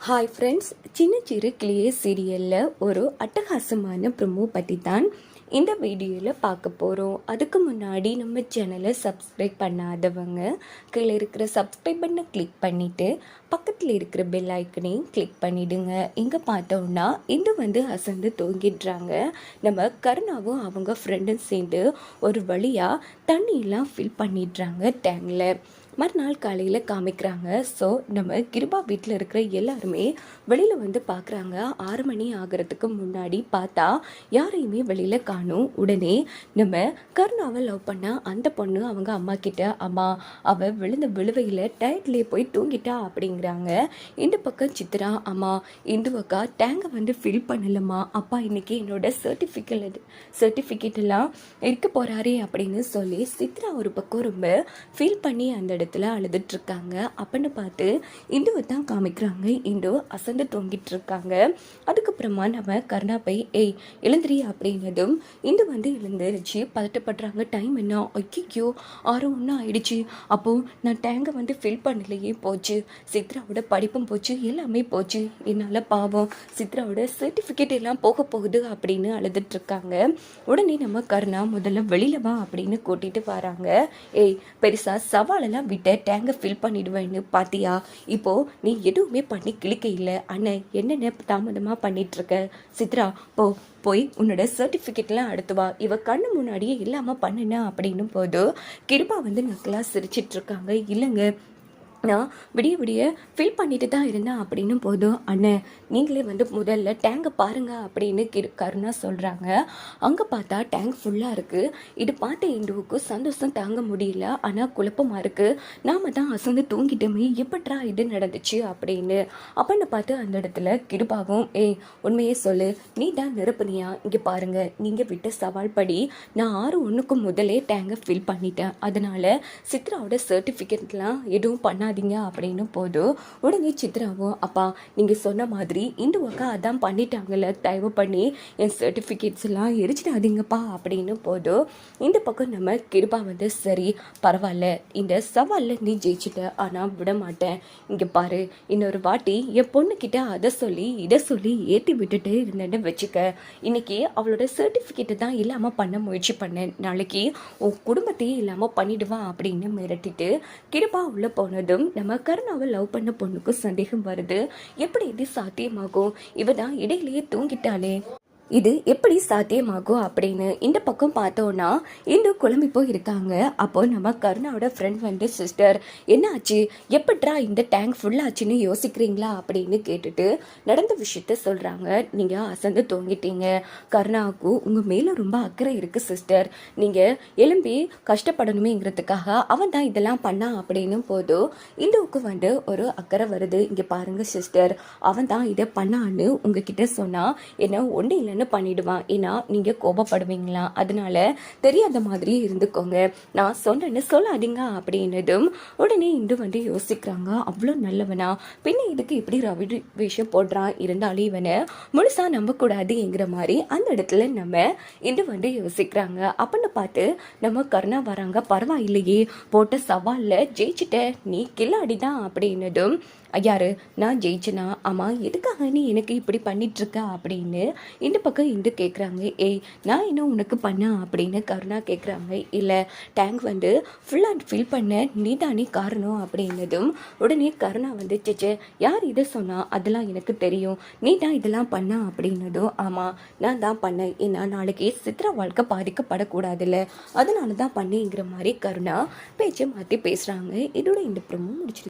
Hi friends சின்ன சிறு கிளியே சீரியலில் ஒரு அட்டகாசமான ப்ரொமோ பற்றி தான் இந்த வீடியோவில் பார்க்க போகிறோம் அதுக்கு முன்னாடி நம்ம சேனலை சப்ஸ்கிரைப் பண்ணாதவங்க கீழே இருக்கிற சப்ஸ்கிரைப் பண்ண கிளிக் பண்ணிவிட்டு பக்கத்தில் இருக்கிற பெல் ஐக்கனையும் கிளிக் பண்ணிவிடுங்க இங்கே பார்த்தோம்னா இது வந்து அசந்து தூங்கிடுறாங்க. நம்ம கருணாவும் அவங்க ஃப்ரெண்டும் சேர்ந்து ஒரு வழியாக தண்ணியெல்லாம் ஃபில் பண்ணிடுறாங்க டேங்கில் மறுநாள் காலையில் காமிக்கிறாங்க. ஸோ நம்ம கிருபா வீட்டில் இருக்கிற எல்லாருமே வெளியில் வந்து பார்க்குறாங்க ஆறு மணி ஆகிறதுக்கு முன்னாடி பார்த்தா யாரையுமே வெளியில் காணும். உடனே நம்ம கருணாவை லவ் பண்ண அந்த பொண்ணு அவங்க அம்மா கிட்ட அம்மா அவள் விழுந்த விழுவையில் டயர்ட்லேயே போய் தூங்கிட்டா அப்படிங்கிறாங்க. இந்த பக்கம் சித்ரா அம்மா இந்துவக்கா டேங்கை வந்து ஃபில் பண்ணலம்மா. அப்பா இன்றைக்கி என்னோட சர்டிஃபிகேட் சர்டிஃபிகேட் எல்லாம் இருக்க போகிறாரே அப்படின்னு சொல்லி சித்ரா ஒரு பக்கம் ரொம்ப ஃபீல் பண்ணி அந்த இடத்துல இடத்துல அழுதுட்ருக்காங்க அப்படின்னு பார்த்து இந்துவை தான் காமிக்கிறாங்க. இந்து அசந்து தொங்கிட்டு இருக்காங்க அதுக்கப்புறமா நம்ம கருணா போய் ஏய் எழுந்திரி அப்படின்னதும் இந்து வந்து எழுந்துருச்சு பதட்டப்படுறாங்க டைம் என்ன? ஐயோ ஆறு ஒன்று ஆயிடுச்சு. அப்போது நான் டேங்கை வந்து ஃபில் பண்ணலையே போச்சு. சித்ராவோட படிப்பும் போச்சு எல்லாமே போச்சு. என்னால் பாவம் சித்ராவோட சர்டிஃபிகேட் எல்லாம் போக போகுது அப்படின்னு அழுதுட்ருக்காங்க உடனே நம்ம கருணா முதல்ல வெளியில வா அப்படின்னு கூட்டிகிட்டு வராங்க. ஏய் பெருசாக சவாலெல்லாம் விட்ட டேங்கை ஃபில் பண்ணிடுவேன்னு பார்த்தியா இப்போது நீ எதுவுமே பண்ணி கிளிக்க இல்லை. அண்ணன் என்னென்ன தாமதமாக பண்ணிகிட்ருக்க இருக்க சித்ரா போ போய் உன்னோட சர்டிஃபிகேட்லாம் அடுத்து வா. இவ கண்ணு முன்னாடியே இல்லாமல் பண்ணுன அப்படின்னு போது கிருபா வந்து நக்கலாக சிரிச்சிட்ருக்காங்க இல்லைங்க நான் விடிய விடிய ஃபில் பண்ணிட்டு தான் இருந்தேன் அப்படின்னு போதும் அண்ணன் நீங்களே வந்து முதல்ல டேங்கை பாருங்க அப்படின்னு கிரு கருணா சொல்கிறாங்க அங்கே பார்த்தா டேங்க் ஃபுல்லாக இருக்குது இது பார்த்த இந்துவுக்கு சந்தோஷம் தாங்க முடியல. ஆனால் குழப்பமாக இருக்குது நாம் தான் அசந்து தூங்கிட்டோமே எப்பட்ரா இது நடந்துச்சு அப்படின்னு. அப்படின்னு பார்த்து அந்த இடத்துல கிருபாகும் ஏய் உண்மையே சொல்லு. நீ தான் நிரப்புனியா? இங்கே பாருங்கள் நீங்கள் விட்ட சவால் படி நான் ஆறு ஒன்றுக்கு முதலே டேங்கை ஃபில் பண்ணிட்டேன். அதனால் சித்ராவோட சர்டிஃபிகேட்லாம் எதுவும் பண்ணாது பண்ணாதீங்க அப்படின்னு போதும் உடனே சித்ராவும் அப்பா நீங்கள் சொன்ன மாதிரி இந்த அக்கா அதான் பண்ணிட்டாங்கல்ல தயவு பண்ணி என் சர்டிஃபிகேட்ஸ் எல்லாம் எரிச்சிடாதீங்கப்பா. அப்படின்னு போதும் இந்த பக்கம் நம்ம கிருபா வந்து சரி பரவாயில்ல. இந்த சவாலில் நீ ஜெயிச்சிட்ட ஆனால் விட மாட்டேன். இங்கே பாரு இன்னொரு வாட்டி என் பொண்ணுக்கிட்ட அதை சொல்லி இதை சொல்லி ஏற்றி விட்டுட்டு இருந்தேன்னு வச்சுக்க. இன்னைக்கு அவளோட சர்டிஃபிகேட்டை தான் இல்லாமல் பண்ண முயற்சி பண்ணேன். நாளைக்கு உன் குடும்பத்தையே இல்லாமல் பண்ணிடுவான் அப்படின்னு மிரட்டிட்டு கிருபா உள்ளே போனதும் நம்ம கருணாவை லவ் பண்ண பொண்ணுக்கும் சந்தேகம் வருது. எப்படி இது சாத்தியமாகும்? இவ தான் இடையிலேயே தூங்கிட்டாளே. இது எப்படி சாத்தியமாகும் அப்படின்னு இந்த பக்கம் பார்த்தோன்னா இந்து குழம்பி போய் இருக்காங்க அப்போ நம்ம கருணாவோட ஃப்ரெண்ட் வந்து சிஸ்டர் என்ன ஆச்சு? எப்பட்றா இந்த டேங்க் ஃபுல்லாச்சுன்னு யோசிக்கிறீங்களா? அப்படின்னு கேட்டுட்டு நடந்த விஷயத்த சொல்கிறாங்க நீங்கள் அசந்து தூங்கிட்டீங்க. கருணாவுக்கு உங்கள் மேலே ரொம்ப அக்கறை இருக்குது சிஸ்டர் நீங்கள் எழும்பி கஷ்டப்படணுமேங்கிறதுக்காக அவன் தான் இதெல்லாம் பண்ணான் அப்படின்னு போதும் இந்துவுக்கு வந்து ஒரு அக்கறை வருது. இங்கே பாருங்கள் சிஸ்டர் அவன் தான் இதை பண்ணான்னு உங்ககிட்ட சொன்னால் என்ன ஒன்று இல்லைன்னு பண்ணிடுவான். ஏன்னா நீங்கள் கோபப்படுவீங்களா? அதனால தெரியாத மாதிரியே இருந்துக்கோங்க. நான் சொன்னேன்னு சொல்லாதீங்க அப்படின்னதும் உடனே இந்து வந்து யோசிக்கிறாங்க. அவ்வளோ நல்லவனா? பின்ன இதுக்கு இப்படி ரவி வேஷம் போடுறான்? இருந்தாலும் இவனை முழுசா நம்பக்கூடாதுங்கிற மாதிரி அந்த இடத்துல நம்ம இந்து வந்து யோசிக்கிறாங்க. அப்படின்னு பார்த்து நம்ம கருணா வராங்க. பரவாயில்லையே. போட்ட சவாலில் ஜெயிச்சிட்ட. நீ கில்லாடி தான் அப்படின்னதும் யாரு? நான் ஜெயிச்சனா? ஆமாம் எதுக்காக நீ எனக்கு இப்படி பண்ணிட்டுருக்க அப்படின்னு இந்த பக்கம் இந்து கேட்குறாங்க ஏய் நான் என்ன உனக்கு பண்ண? அப்படின்னு கருணா கேட்குறாங்க இல்லை டேங்க் வந்து ஃபுல் அண்ட் ஃபில் பண்ண நீ தானே காரணம்? அப்படின்னதும் உடனே கருணா வந்து சேச்சே யார் இதை சொன்னால் அதெல்லாம் எனக்கு தெரியும். நீ தான் இதெல்லாம் பண்ண? அப்படின்னதும் ஆமாம் நான் தான் பண்ணேன். ஏன்னா நாளைக்கு சித்ரா வாழ்க்கை பாதிக்கப்படக்கூடாதுல்ல. அதனால தான் பண்ணேங்கிற மாதிரி கருணா பேச்சை மாற்றி பேசுகிறாங்க இதோட இந்த ப்ரமோ முடிச்சிருக்கு